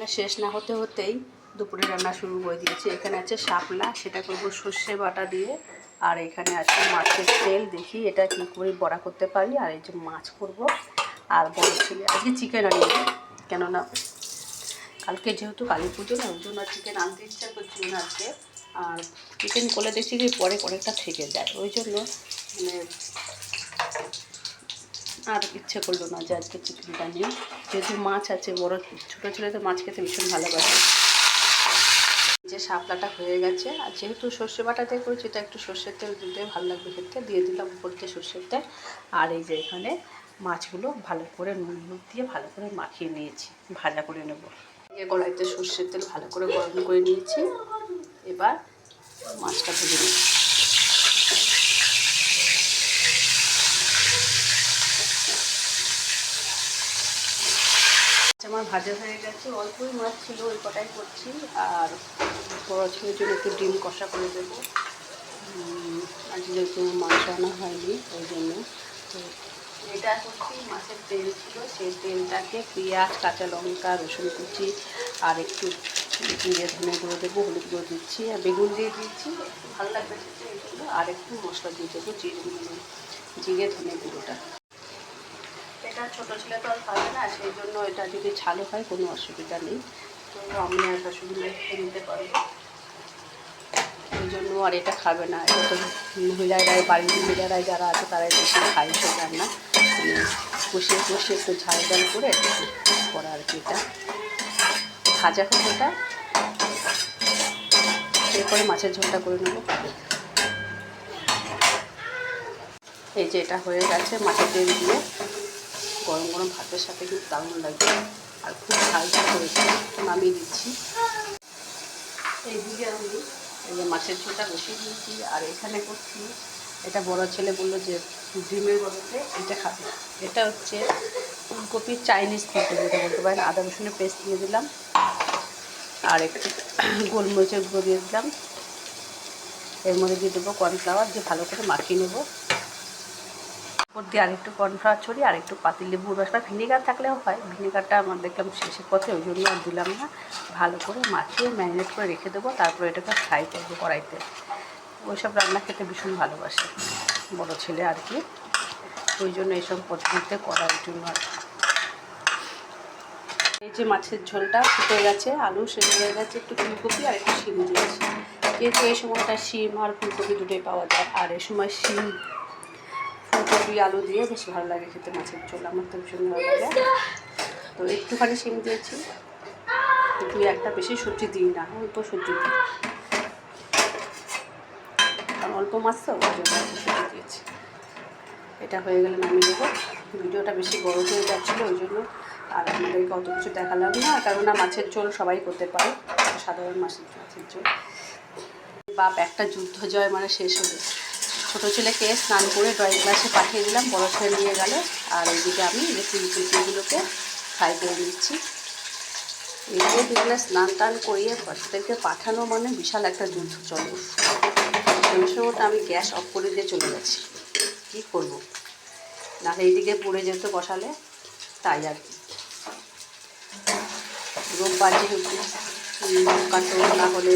রান্না শেষ না হতে হতেই দুপুরে রান্না শুরু করে দিয়েছি। এখানে আছে শাপলা, সেটা করব সর্ষে বাটা দিয়ে। আর এখানে আছে মাছের তেল, দেখি এটা কী করে বড়া করতে পারি। আর এই যে মাছ করব আর বড় ছেলে। আজকে চিকেন আনিয়ে কেননা কালকে যেহেতু কালী পুজো না ওই জন্য চিকেন আনতে ইচ্ছা করছিল না আজকে। আর চিকেন করলে দেখছি কি পরে অনেকটা থেকে যায়। ওই জন্য মানে আর ইচ্ছে করল না যে আজকে চিকেনটা নিই যেহেতু মাছ আছে, বড় ছোটো ছেলে তো মাছ খেতে ভীষণ ভালোবাসে। যে শাপলাটা হয়ে গেছে, আর যেহেতু সর্ষে বাটা দিয়ে করেছি, এটা একটু সর্ষের তেল দিতে ভালো লাগবে খেতে। দিয়ে দিলাম উপর দিয়ে সর্ষের তেল। আর এই যে এখানে মাছগুলো ভালো করে নুন হলুদ দিয়ে ভালো করে মাখিয়ে নিয়েছি, ভাজা করে নেব। এই কড়াইতে সর্ষের তেল ভালো করে গরম করে নিয়েছি। এবার মাছটা ভেজে নিই আমার ভাজা হয়ে গেছে। অল্পই মাছ ছিল, ওই কটাই করছি। আর ছেলের জন্য একটু ডিম কষা করে দেবো। আজ যেহেতু মাছ আনা হয়নি, ওই জন্য। তো এটা করছি মাছের তেল ছিল। সেই তেলটাকে পেঁয়াজ, কাঁচা লঙ্কা, রসুন কুচি আর একটু জিরে, ধনে গুঁড়ো দেবো, হলুদ গুঁড়ো দিচ্ছি। আর বেগুন দিয়ে দিচ্ছি একটু ভালো লাগবে জন্য। আর একটু মশলা দিয়ে দেবো জিরে জিরে, ধনে গুঁড়োটা। এটা ছোটো ছেলে তো আর না, সেই জন্য এটা যদি ছালো হয়, কোনো অসুবিধা নেই। তো আমি আর শাশুড়ি নিতে পারব। ওই জন্য আর এটা খাবে না। এটা তো মহিলারাই বাড়ির মহিলারাই যারা আছে, তারাই বেশি খায় সব রান্না। মানে কষে কষে একটু ঝাল ঝাল করে করা আর কি এটা। ভাজা হোক ওটা এরপরে মাছের ঝোলটা করে নেব। এই যে এটা হয়ে গেছে মাছের তেল দিয়ে। গরম গরম ভাতের সাথে কিন্তু দারুণ লাগবে। আর খুব ঝাল হয়েছে নামিয়ে দিচ্ছি। এইদিকে আমি এই যে মাছের ঝোলটা বসিয়ে দিয়েছি। আর এখানে করছি, এটা বড় ছেলে বলল যে ডিমের বদলে এটা খাবে। এটা হচ্ছে ফুলকপির চাইনিজ ফুলকপি যেটা বলতে পারেন। আদা রসুনের পেস্ট দিয়ে দিলাম। আর একটু গোলমরিচের গুঁড়ো দিয়ে দিলাম। এর মধ্যে দিয়ে দেবো কর্নফ্লাওয়ার দিয়ে ভালো করে মাখিয়ে নেব। উপর দিয়ে আরেকটু কর্নফ্লাওয়ার ছড়িয়ে আর একটু পাতি লেবুর রস বা ভিনেগার থাকলেও হয়। ভিনেগারটা আমার দেখলাম শেষের পথে ওই জন্য আর দিলাম না। ভালো করে মাখিয়ে ম্যারিনেট করে রেখে দেবো, তারপরে এটাকে ফ্রাই করব কড়াইতে। ওইসব রান্না খেতে ভীষণ ভালোবাসে বড় ছেলে আর কি। ওই জন্য এইসব পদ্ধতিতে করার জন্য আর এই যে মাছের ঝোলটা ফুটে গেছে, আলু সেদ্ধ হয়ে গেছে, একটু ফুলকপি আর একটু শিম দিয়েছি যেহেতু এই সময়টা শিম আর ফুলকপি দুটোই পাওয়া যায়, আর এই সময় শিম ফুলকপি আলু দিয়ে বেশ ভালো লাগে খেতে, মাছের ঝোল আমার তো ভীষণ ভালো লাগে। তো একটুখানি শিম দিয়েছি। দুই একটা বেশি সবজি দিই না, অল্প সবজি দিই। কারণ অল্প মাছ তো সবজি দিয়েছি। এটা হয়ে গেলে নামিয়ে দেবো ভিডিওটা বেশি বড় হয়ে যাচ্ছিল, ওই জন্য আর আপনাদেরকে অত কিছু দেখালাম না, কেননা মাছের ঝোল সবাই করতে পারে, সাধারণ মাছের মাছের ঝোল। বাপ, একটা যুদ্ধ জয় মানে শেষ হলো। ছোটো ছেলেকে স্নান করে ড্রয়িং ক্লাসে পাঠিয়ে দিলাম বড় ছেলে নিয়ে গেল। আর এইদিকে আমি যে ফুলকপিগুলোকে ফ্রাই করে নিচ্ছি এইদিকে দেখলে স্নান টান করিয়ে বাচ্চাদেরকে পাঠানো মানে বিশাল একটা যুদ্ধ চলে সেই সময়টা আমি গ্যাস অফ করে দিয়ে চলে গেছি। কী করব? নাহলে এইদিকে পড়ে যেত বসালে, তাই আর কি। রোববার যেহেতু কাটো না হলে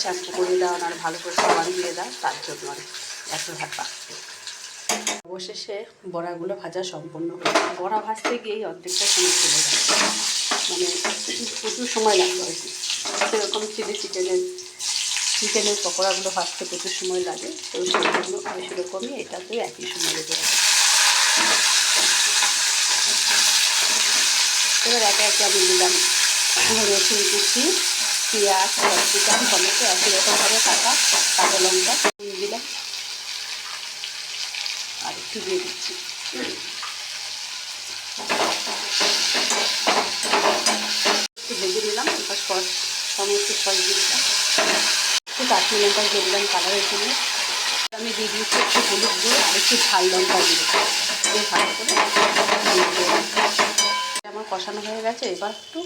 শ্যাম্পু করে দাও আর ভালো করে সাবান দিয়ে দাও, তার জন্য আর কি। এত হাঁটা অবশেষে বড়াগুলো ভাজা সম্পূর্ণ বড়া ভাজতে গিয়েই অর্ধেকটা সময় চলে যায়। মানে প্রচুর সময় লাগল আর কি। সেরকম চিলি চিকেনের চিকেনের পকোড়াগুলো ভাজতে প্রচুর সময় লাগে। তো আমি সেরকমই এটাতে একই সময় লেগে যাবে এবার একে একে আমি দিলাম রসুন কুচি, পেঁয়াজ, ক্যাপসিকাম, টমেটো, একই রকমভাবে কাটা কাঁচা লঙ্কা। দিয়ে একটু দিচ্ছি। একটু ভেজে নিলাম, এবার সস, সমস্ত সস দিয়ে দিলাম। একটু কাশ্মীর লঙ্কা দিয়ে দিলাম কালারের জন্য। আমি দিয়ে দিয়েছি একটু হলুদ দিয়ে আর একটু ঝাল লঙ্কা দিয়ে দিয়ে ভালো করে আমার কষানো হয়ে গেছে, এবার একটু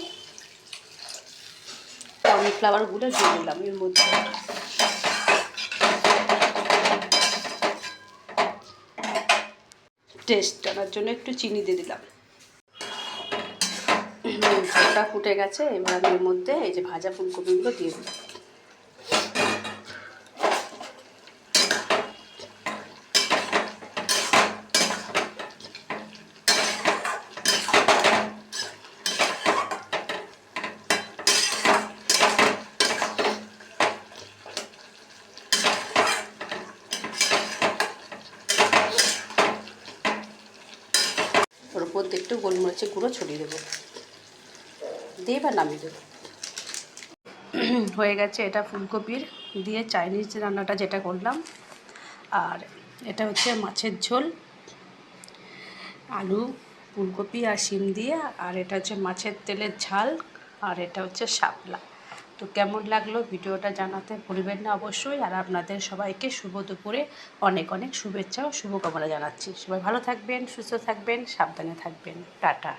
কর্নফ্লাওয়ারগুলো দিয়ে দিলাম এর মধ্যে। টেস্ট আনার জন্য একটু চিনি দিয়ে দিলাম। ঝোলটা ফুটে গেছে, এবার আমি এর মধ্যে এই যে ভাজা ফুলকপিগুলো দিয়ে দেবো ওর উপর দিয়ে একটু গোলমরিচের গুঁড়ো ছড়িয়ে দেবো। দিয়ে এবার নামিয়ে দেবো। হয়ে গেছে এটা ফুলকপির দিয়ে চাইনিজ রান্নাটা যেটা করলাম। আর এটা হচ্ছে মাছের ঝোল, আলু, ফুলকপি আর শিম দিয়ে। আর এটা হচ্ছে মাছের তেলের ঝাল, আর এটা হচ্ছে শাপলা। তো কেমন লাগল ভিডিওটা জানাতে ভুলবেন না অবশ্যই। আর আপনাদের সবাইকে শুভ দুপুরে অনেক অনেক শুভেচ্ছা ও শুভকামনা জানাচ্ছি। সবাই ভালো থাকবেন, সুস্থ থাকবেন, সাবধানে থাকবেন। টাটা।